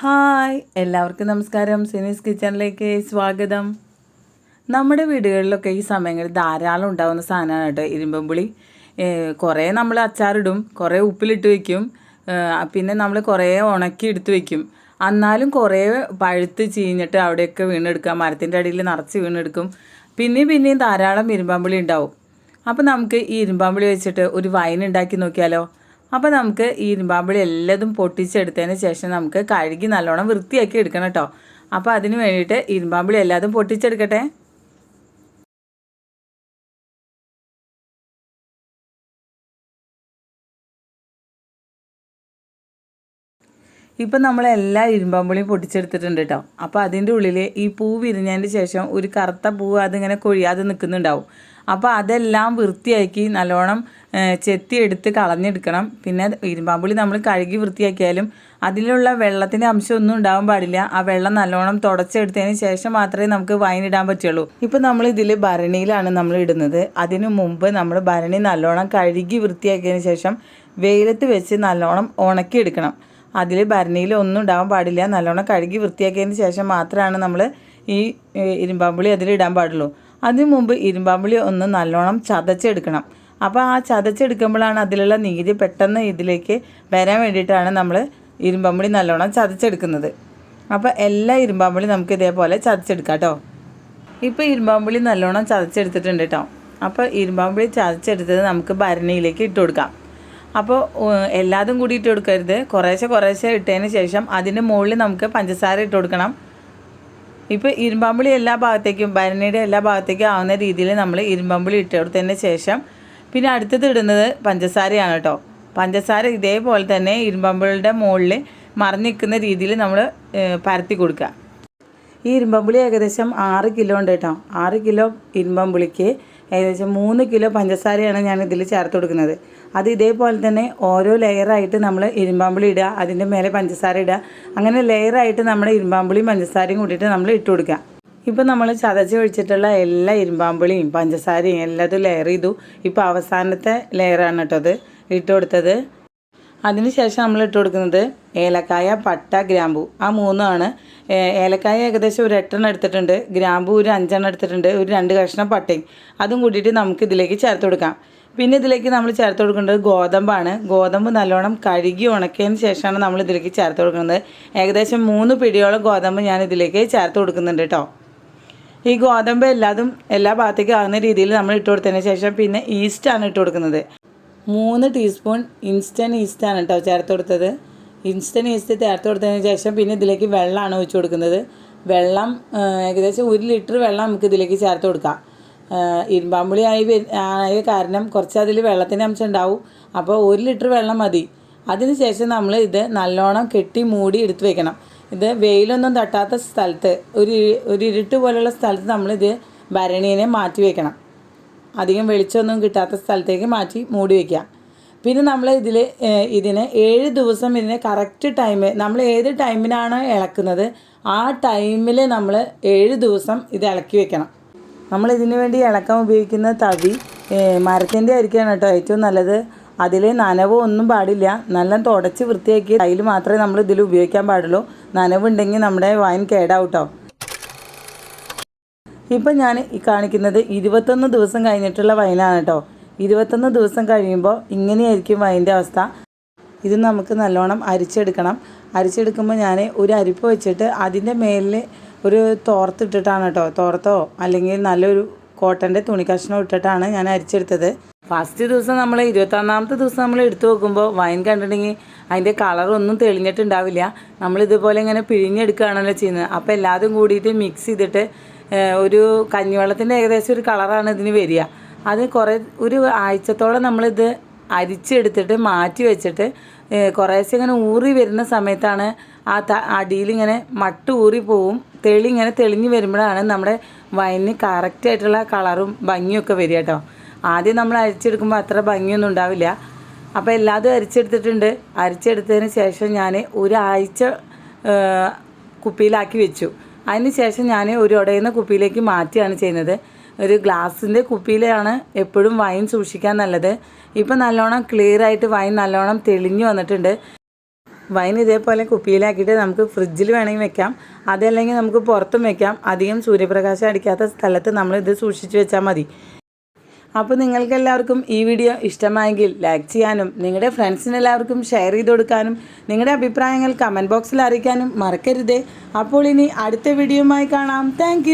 Hi എല്ലാവർക്കും നമസ്കാരം. സിനീസ് കിച്ചണിലേക്ക് സ്വാഗതം. നമ്മുടെ വീടുകളിലൊക്കെ ഈ സമയങ്ങളിൽ ധാരാളം ഉണ്ടാകുന്ന സാധനമാണ് കേട്ടോ ഇരുമ്പമ്പുളി കുറേ നമ്മൾ അച്ചാറിടും കുറേ ഉപ്പിലിട്ട് വയ്ക്കും പിന്നെ നമ്മൾ കുറേ ഉണക്കി എടുത്ത് വയ്ക്കും എന്നാലും കുറേ പഴുത്ത് ചീഞ്ഞിട്ട് അവിടെയൊക്കെ വീണെടുക്കുക മരത്തിന്റെ അടിയിൽ നിറച്ച് വീണെടുക്കും. പിന്നെയും പിന്നെയും ധാരാളം ഇരുമ്പാമ്പുളി ഉണ്ടാവും. അപ്പോൾ നമുക്ക് ഈ ഇരുമ്പാമ്പുളി വെച്ചിട്ട് ഒരു വൈൻ ഉണ്ടാക്കി നോക്കിയാലോ? അപ്പോൾ നമുക്ക് ഈ ഇരുമ്പാമ്പിളി എല്ലാതും പൊട്ടിച്ചെടുത്തതിന് ശേഷം നമുക്ക് കഴുകി നല്ലോണം വൃത്തിയാക്കി എടുക്കണം കേട്ടോ. അപ്പോൾ അതിന് വേണ്ടിയിട്ട് ഇരുമ്പാമ്പിളി എല്ലാതും പൊട്ടിച്ചെടുക്കട്ടെ. ഇപ്പം നമ്മൾ എല്ലാ ഇരുമ്പാമ്പുളിയും പൊട്ടിച്ചെടുത്തിട്ടുണ്ട് കേട്ടോ. അപ്പോൾ അതിന്റെ ഉള്ളിൽ ഈ പൂ വിരിഞ്ഞതിന് ശേഷം ഒരു കറുത്ത പൂ അതിങ്ങനെ കൊഴിയാതെ നിൽക്കുന്നുണ്ടാവും. അപ്പോൾ അതെല്ലാം വൃത്തിയാക്കി നല്ലോണം ചെത്തി എടുത്ത് കളഞ്ഞെടുക്കണം. പിന്നെ ഇരുമ്പാമ്പുളി നമ്മൾ കഴുകി വൃത്തിയാക്കിയാലും അതിലുള്ള വെള്ളത്തിന്റെ അംശമൊന്നും ഉണ്ടാവാൻ പാടില്ല. ആ വെള്ളം നല്ലോണം തുടച്ചെടുത്തതിന് ശേഷം മാത്രമേ നമുക്ക് വൈൻ ഇടാൻ പറ്റുള്ളൂ. ഇപ്പം നമ്മൾ ഇതിൽ ഭരണിയിലാണ് നമ്മൾ ഇടുന്നത്. അതിനു മുമ്പ് നമ്മൾ ഭരണി നല്ലോണം കഴുകി വൃത്തിയാക്കിയതിന് ശേഷം വെയിലത്ത് വെച്ച് നല്ലോണം ഉണക്കിയെടുക്കണം. അതിൽ ഭരണിയിൽ ഒന്നും ഉണ്ടാവാൻ പാടില്ല. നല്ലോണം കഴുകി വൃത്തിയാക്കിയതിന് ശേഷം മാത്രമാണ് നമ്മൾ ഈ ഇരുമ്പാമ്പുളി അതിലിടാൻ പാടുള്ളൂ. അതിനു മുമ്പ് ഇരുമ്പാമ്പുളി ഒന്ന് നല്ലോണം ചതച്ചെടുക്കണം. അപ്പോൾ ആ ചതച്ചെടുക്കുമ്പോഴാണ് അതിലുള്ള നീര് പെട്ടെന്ന് ഇതിലേക്ക് വരാൻ വേണ്ടിയിട്ടാണ് നമ്മൾ ഇരുമ്പാമ്പുളി നല്ലോണം ചതച്ചെടുക്കുന്നത്. അപ്പോൾ എല്ലാ ഇരുമ്പാമ്പുളി നമുക്ക് ഇതേപോലെ ചതച്ചെടുക്കാം കേട്ടോ. ഇപ്പോൾ ഇരുമ്പാമ്പുളി നല്ലോണം ചതച്ചെടുത്തിട്ടുണ്ട് കേട്ടോ. അപ്പോൾ ഇരുമ്പാമ്പുളി ചതച്ചെടുത്തത് നമുക്ക് ഭരണിയിലേക്ക് ഇട്ട് കൊടുക്കാം. അപ്പോൾ എല്ലാതും കൂടി ഇട്ട് കൊടുക്കരുത്. കുറേശ്ശെ കുറേശ്ശെ ഇട്ടതിന് ശേഷം അതിന്റെ മുകളിൽ നമുക്ക് പഞ്ചസാര ഇട്ട് കൊടുക്കണം. ഇപ്പോൾ ഇരുമ്പാമ്പുളി എല്ലാ ഭാഗത്തേക്കും ഭരണിയുടെ എല്ലാ ഭാഗത്തേക്കും ആവുന്ന രീതിയിൽ നമ്മൾ ഇരുമ്പാമ്പുളി ഇട്ട് കൊടുത്തതിന് ശേഷം പിന്നെ അടുത്തത് ഇടുന്നത് പഞ്ചസാരയാണ് കേട്ടോ. പഞ്ചസാര ഇതേപോലെ തന്നെ ഇരുമ്പാമ്പുളിയുടെ മുകളിൽ മറിഞ്ഞിരിക്കുന്ന രീതിയിൽ നമ്മൾ പരത്തി കൊടുക്കുക. ഈ ഇരുമ്പമ്പുളി ഏകദേശം ആറ് കിലോ ഉണ്ട് കേട്ടോ. ആറ് കിലോ ഇരുമ്പമ്പുളിക്ക് ഏകദേശം മൂന്ന് കിലോ പഞ്ചസാരയാണ് ഞാൻ ഇതിൽ ചേർത്ത് കൊടുക്കുന്നത്. അത് ഇതേപോലെ തന്നെ ഓരോ ലെയറായിട്ട് നമ്മൾ ഇരുമ്പാമ്പുളി ഇടുക അതിന്റെ മേലെ പഞ്ചസാര ഇടുക. അങ്ങനെ ലെയറായിട്ട് നമ്മുടെ ഇരുമ്പാമ്പുളിയും പഞ്ചസാരയും കൂട്ടിയിട്ട് നമ്മൾ ഇട്ട് കൊടുക്കുക. ഇപ്പം നമ്മൾ ചതച്ച് ഒഴിച്ചിട്ടുള്ള എല്ലാ ഇരുമ്പാമ്പുളിയും പഞ്ചസാരയും എല്ലാതും ലെയർ ചെയ്തു. ഇപ്പോൾ അവസാനത്തെ ലെയറാണ് കേട്ടോ അത് ഇട്ട് കൊടുത്തത്. അതിനുശേഷം നമ്മൾ ഇട്ട് കൊടുക്കുന്നത് ഏലക്കായ പട്ട ഗ്രാമ്പു. ആ മൂന്നാണ്. ഏലക്കായ ഏകദേശം ഒരു എട്ടെണ്ണം എടുത്തിട്ടുണ്ട്. ഗ്രാമ്പു ഒരു അഞ്ചെണ്ണം എടുത്തിട്ടുണ്ട്. ഒരു രണ്ട് കഷ്ണം പട്ടയും. അതും കൂട്ടിയിട്ട് നമുക്ക് ഇതിലേക്ക് ചേർത്ത് കൊടുക്കാം. പിന്നെ ഇതിലേക്ക് നമ്മൾ ചേർത്ത് കൊടുക്കേണ്ടത് ഗോതമ്പാണ്. ഗോതമ്പ് നല്ലോണം കഴുകി ഉണക്കിയതിന് ശേഷമാണ് നമ്മൾ ഇതിലേക്ക് ചേർത്ത് കൊടുക്കുന്നത്. ഏകദേശം മൂന്ന് പിടിയോളം ഗോതമ്പ് ഞാൻ ഇതിലേക്ക് ചേർത്ത് കൊടുക്കുന്നുണ്ട് കേട്ടോ. ഈ ഗോതമ്പ് എല്ലാതും എല്ലാ ഭാഗത്തേക്കും ആകുന്ന രീതിയിൽ നമ്മൾ ഇട്ട് കൊടുത്തതിന് ശേഷം പിന്നെ ഈസ്റ്റാണ് ഇട്ട് കൊടുക്കുന്നത്. മൂന്ന് ടീസ്പൂൺ ഇൻസ്റ്റന്റ് ഈസ്റ്റാണ് കേട്ടോ ചേർത്ത് കൊടുത്തത്. ഇൻസ്റ്റന്റ് ഈസ്റ്റ് ചേർത്ത് കൊടുത്തതിന് ശേഷം പിന്നെ ഇതിലേക്ക് വെള്ളമാണ് ഒഴിച്ചു കൊടുക്കുന്നത്. വെള്ളം ഏകദേശം ഒരു ലിറ്റർ വെള്ളം നമുക്ക് ഇതിലേക്ക് ചേർത്ത് കൊടുക്കാം. ഇരുമ്പാമ്പുളി ആയി ആയ കാരണം കുറച്ച് അതിൽ വെള്ളത്തിന്റെ അംശം ഉണ്ടാവും. അപ്പോൾ ഒരു ലിറ്റർ വെള്ളം മതി. അതിനുശേഷം നമ്മൾ ഇത് നല്ലോണം കെട്ടി മൂടി എടുത്ത് വെക്കണം. ഇത് വെയിലൊന്നും തട്ടാത്ത സ്ഥലത്ത് ഒരു ഒരു ഇരുട്ട് പോലുള്ള സ്ഥലത്ത് നമ്മളിത് ഭരണീനെ മാറ്റി വെക്കണം. അധികം വെളിച്ചമൊന്നും കിട്ടാത്ത സ്ഥലത്തേക്ക് മാറ്റി മൂടി വയ്ക്കുക പിന്നെ നമ്മൾ ഇതിൽ ഇതിന് ഏഴ് ദിവസം ഇതിന് കറക്റ്റ് ടൈം നമ്മൾ ഏത് ടൈമിനാണ് ഇളക്കുന്നത്? ആ ടൈമിൽ നമ്മൾ ഏഴ് ദിവസം ഇത് ഇളക്കി വെക്കണം. നമ്മൾ ഇതിനു വേണ്ടി ഇളക്കാൻ ഉപയോഗിക്കുന്ന തവി മരത്തിന്റെ ആയിരിക്കണം കേട്ടോ ഏറ്റവും നല്ലത്. അതിൽ നനവോ ഒന്നും പാടില്ല. നല്ല തുടച്ച് വൃത്തിയാക്കി അതിൽ മാത്രമേ നമ്മൾ ഇതിൽ ഉപയോഗിക്കാൻ പാടുള്ളൂ. നനവുണ്ടെങ്കിൽ നമ്മുടെ വൈൻ കേടാവും കേട്ടോ. ഇപ്പം ഞാൻ ഈ കാണിക്കുന്നത് ഇരുപത്തൊന്ന് ദിവസം കഴിഞ്ഞിട്ടുള്ള വൈനാണ് കേട്ടോ ഇരുപത്തൊന്ന് ദിവസം കഴിയുമ്പോൾ ഇങ്ങനെയായിരിക്കും വൈന്റെ അവസ്ഥ. ഇത് നമുക്ക് നല്ലോണം അരിച്ചെടുക്കണം. അരിച്ചെടുക്കുമ്പോൾ ഞാൻ ഒരു അരിപ്പ് വെച്ചിട്ട് അതിന്റെ മേലിൽ ഒരു തോർത്തിട്ടിട്ടാണ് കേട്ടോ തോർത്തോ അല്ലെങ്കിൽ നല്ലൊരു കോട്ടന്റെ തുണി കഷ്ണം ഇട്ടിട്ടാണ് ഞാൻ അരിച്ചെടുത്തത്. ഫസ്റ്റ് ദിവസം നമ്മൾ ഇരുപത്തൊന്നാമത്തെ ദിവസം നമ്മൾ എടുത്തു നോക്കുമ്പോൾ വൈൻ കണ്ടിട്ടുണ്ടെങ്കിൽ അതിന്റെ കളറൊന്നും തെളിഞ്ഞിട്ടുണ്ടാവില്ല. നമ്മൾ ഇതുപോലെ ഇങ്ങനെ പിഴിഞ്ഞെടുക്കുകയാണല്ലോ ചെയ്യുന്നത്. അപ്പോൾ എല്ലാതും കൂടിയിട്ട് മിക്സ് ചെയ്തിട്ട് ഒരു കഞ്ഞിവെള്ളത്തിന്റെ ഏകദേശം ഒരു കളറാണ് ഇതിന് വരിക. അത് കുറേ ഒരു ആഴ്ചത്തോളം നമ്മളിത് അരിച്ചെടുത്തിട്ട് മാറ്റി വെച്ചിട്ട് കുറേശ്ശെ ഇങ്ങനെ ഊറി വരുന്ന സമയത്താണ് ആ ത അടിയിലിങ്ങനെ മട്ട് ഊറി പോവും. തെളി ഇങ്ങനെ തെളിഞ്ഞ് വരുമ്പോഴാണ് നമ്മുടെ വൈനിന് കറക്റ്റായിട്ടുള്ള കളറും ഭംഗിയൊക്കെ വരിക കേട്ടോ. ആദ്യം നമ്മൾ അരിച്ചെടുക്കുമ്പോൾ അത്ര ഭംഗിയൊന്നും ഉണ്ടാവില്ല. അപ്പോൾ എല്ലാതും അരിച്ചെടുത്തിട്ടുണ്ട്. അരിച്ചെടുത്തതിന് ശേഷം ഞാൻ ഒരാഴ്ച കുപ്പിയിലാക്കി വെച്ചു. അതിന് ശേഷം ഞാൻ ഒരു ഉടയുന്ന കുപ്പിയിലേക്ക് മാറ്റിയാണ് ചെയ്യുന്നത്. ഒരു ഗ്ലാസിന്റെ കുപ്പിയിലാണ് എപ്പോഴും വൈൻ സൂക്ഷിക്കാൻ നല്ലത്. ഇപ്പം നല്ലോണം ക്ലിയർ ആയിട്ട് വൈൻ നല്ലോണം തെളിഞ്ഞു വന്നിട്ടുണ്ട്. വൈൻ ഇതേപോലെ കുപ്പിയിലാക്കിയിട്ട് നമുക്ക് ഫ്രിഡ്ജിൽ വേണമെങ്കിൽ വെക്കാം. അതല്ലെങ്കിൽ നമുക്ക് പുറത്തും വെക്കാം. അധികം സൂര്യപ്രകാശം അടിക്കാത്ത സ്ഥലത്ത് നമ്മൾ ഇത് സൂക്ഷിച്ച് വെച്ചാൽ മതി. അപ്പോൾ നിങ്ങൾക്കെല്ലാവർക്കും ഈ വീഡിയോ ഇഷ്ടമായെങ്കിൽ ലൈക്ക് ചെയ്യാനും നിങ്ങളുടെ ഫ്രണ്ട്സിനെല്ലാവർക്കും ഷെയർ ചെയ്ത് കൊടുക്കാനും നിങ്ങളുടെ അഭിപ്രായങ്ങൾ കമന്റ് ബോക്സിൽ അറിയിക്കാനും മറക്കരുതേ. അപ്പോൾ ഇനി അടുത്ത വീഡിയോയുമായി കാണാം. താങ്ക്